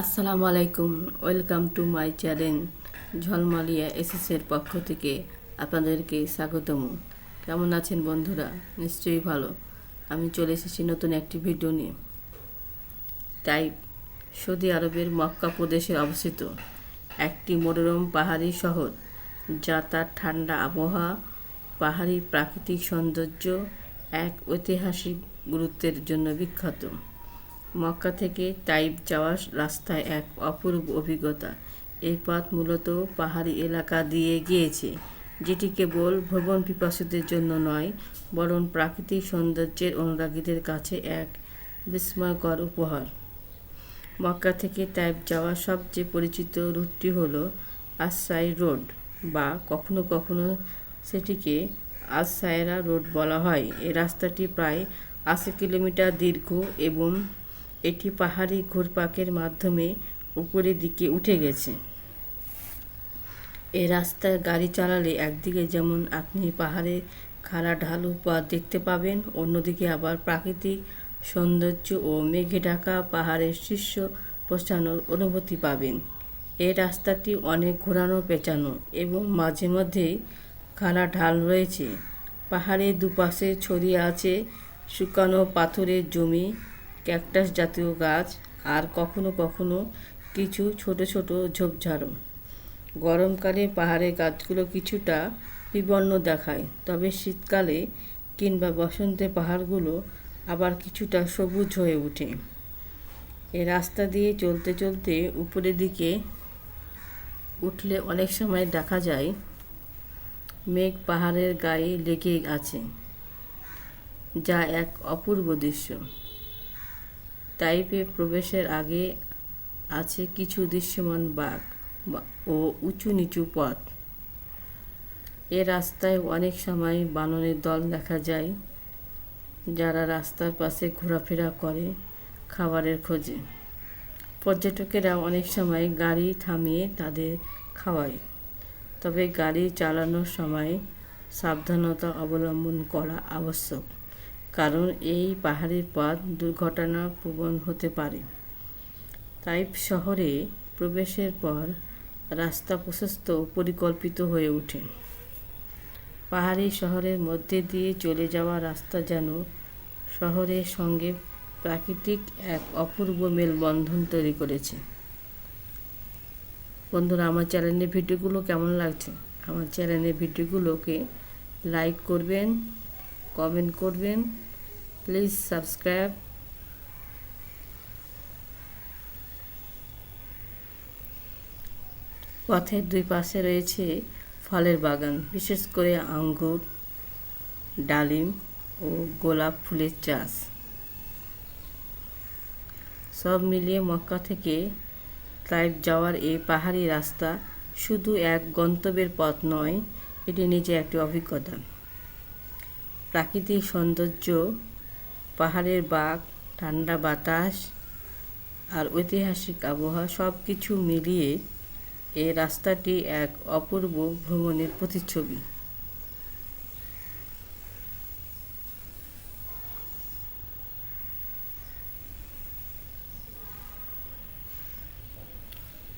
আসসালামু আলাইকুম, welcome to my channel Jhalmalia এসএসের পক্ষ থেকে আপনাদেরকে স্বাগতম। কেমন আছেন বন্ধুরা? নিশ্চয়ই ভালো। আমি চলে এসেছি নতুন একটি ভিডিও নিয়ে। তাই সৌদি আরবের মক্কা প্রদেশে অবস্থিত একটি মনোরম পাহাড়ি শহর, যা তার ঠান্ডা আবহাওয়া, পাহাড়ি প্রাকৃতিক সৌন্দর্য, এক ঐতিহাসিক গুরুত্বের জন্য বিখ্যাত। মক্কা থেকে টাইপ যাওয়ার রাস্তায় এক অপূর্ব অভিজ্ঞতা। এই পথ মূলত পাহাড়ি এলাকা দিয়ে গিয়েছে, যেটি কেবল ভ্রমণ পিপাসুদের জন্য নয়, বরং প্রাকৃতিক সৌন্দর্যের অনুরাগীদের কাছে এক বিস্ময়কর উপহার। মক্কা থেকে টাইপ যাওয়ার সবচেয়ে পরিচিত রুটটি হল আসাই রোড, বা কখনো কখনো সেটিকে আসায়রা রোড বলা হয়। এই রাস্তাটি প্রায় আশি কিলোমিটার দীর্ঘ এবং এটি পাহাড়ি ঘুরপাকের মাধ্যমে উপরের দিকে উঠে গেছে। এ রাস্তায় গাড়ি চালালে একদিকে যেমন আপনি পাহাড়ে খাড়া ঢালু পথ দেখতে পাবেন, অন্যদিকে আবার প্রাকৃতিক সৌন্দর্য ও মেঘে ঢাকা পাহাড়ের শীর্ষ পৌঁছানোর অনুভূতি পাবেন। এই রাস্তাটি অনেক ঘোরানো, পেঁচানো এবং মাঝে মধ্যেই খাড়া ঢাল রয়েছে। পাহাড়ের দুপাশে ছড়িয়ে আছে শুকানো পাথরের জমি ক্যাকটাস জাতীয় গাছ আর কখনো কখনো কিছু ছোট ছোট ঝোপঝাড়ও গরমকালে পাহাড়ের গাছগুলো কিছুটা বিবর্ণ দেখায়, তবে শীতকালে কিংবা বসন্তে পাহাড়গুলো আবার কিছুটা সবুজ হয়ে ওঠে। এ রাস্তা দিয়ে চলতে চলতে উপরের দিকে উঠলে অনেক সময় দেখা যায়, মেঘ পাহাড়ের গায়ে লেগে আছে, যা এক অপূর্ব দৃশ্য। টাইপে প্রবেশের আগে আছে কিছু দৃশ্যমান বাঘ ও উঁচু নিচু পথ। এ রাস্তায় অনেক সময় বানরের দল দেখা যায়, যারা রাস্তার পাশে ঘোরাফেরা করে খাবারের খোঁজে। পর্যটকেরা অনেক সময় গাড়ি থামিয়ে তাদের খাওয়ায়, তবে গাড়ি চালানোর সময় সাবধানতা অবলম্বন করা আবশ্যক। কারণ এই পাহাড়ের পথ দুর্ঘটনা প্রবণ হতে পারে। তাইপ শহরে প্রবেশের পর রাস্তা প্রশস্ত পরিকল্পিত হয়ে ওঠে। পাহাড়ি শহরের মধ্যে দিয়ে চলে যাওয়া রাস্তা যেন শহরের সঙ্গে প্রাকৃতিক এক অপূর্ব মেলবন্ধন তৈরি করেছে। বন্ধুরা, আমার চ্যানেলের ভিডিওগুলো কেমন লাগছে? আমার চ্যানেলের ভিডিওগুলোকে লাইক করবেন কমেন্ট করবেন। প্লিজ সাবস্ক্রাইব পথের দুই পাশে রয়েছে ফলের বাগান, বিশেষ করে আঙ্গুর, ডালিম ও গোলাপ ফুলের চাষ। সব মিলিয়ে মক্কা থেকে টাইপ যাওয়ার এই পাহাড়ি রাস্তা শুধু এক গন্তব্যের পথ নয়, এটি নিজে একটি অভিজ্ঞতা। প্রাকৃতিক সৌন্দর্য, পাহাড়ের বাঘ, ঠান্ডা বাতাস আর ঐতিহাসিক আবহাওয়া সব কিছু মিলিয়ে এই রাস্তাটি এক অপূর্ব ভ্রমণের প্রতিচ্ছবি।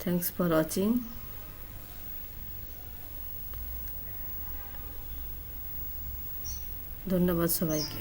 থ্যাংকস ফর ওয়াচিং ধন্যবাদ সবাইকে।